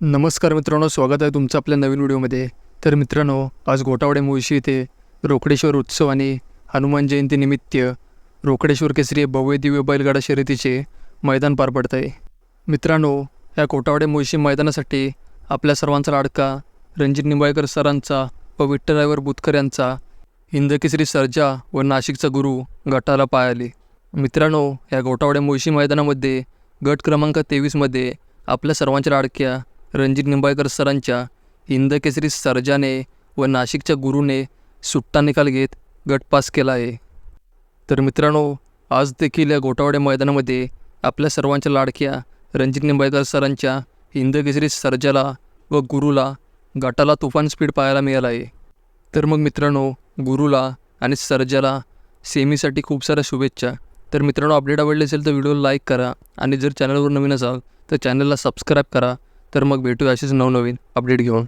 नमस्कार मित्रांनो स्वागत आहे तुमचं आपल्या नवीन व्हिडिओमध्ये. तर मित्रांनो आज गोटावडे मुळशी येथे रोकडेश्वर उत्सव आणि हनुमान जयंतीनिमित्त रोकडेश्वर केसरी भव्य दिव्य बैलगाडा शर्यतीचे मैदान पार पडत आहे. मित्रांनो या कोटावडे मुळशी मैदानासाठी आपल्या सर्वांचा लाडका रणजित निंबाळकर सरांचा व विठ्ठलरायवर बुतकर यांचा हिंदकेसरी सर्जा व नाशिकचा गुरु गटाला पाय आले. मित्रांनो या गोटावडे मुळशी मैदानामध्ये गट क्रमांक तेवीसमध्ये आपल्या सर्वांच्या लाडक्या रणजित निंबाळकर सरांच्या हिंदकेसरी सर्जाने व नाशिकच्या गुरुने सुट्टा निकाल घेत गट पास केला आहे. तर मित्रांनो आज देखील या गोटावडे मैदानामध्ये आपल्या सर्वांच्या लाडक्या रणजित निंबाळकर सरांच्या हिंदकेसरी सर्जाला व गुरुला गटाला तुफान स्पीड पाहायला मिळाला आहे. तर मग मित्रांनो गुरुला आणि सर्जाला सेमीसाठी खूप साऱ्या शुभेच्छा. तर मित्रांनो अपडेट आवडले असेल तर व्हिडिओला लाईक करा आणि जर चॅनलवर नवीन असाल तर चॅनलला सबस्क्राईब करा. तर मग भेटूया असेच नवनवीन अपडेट घेऊन.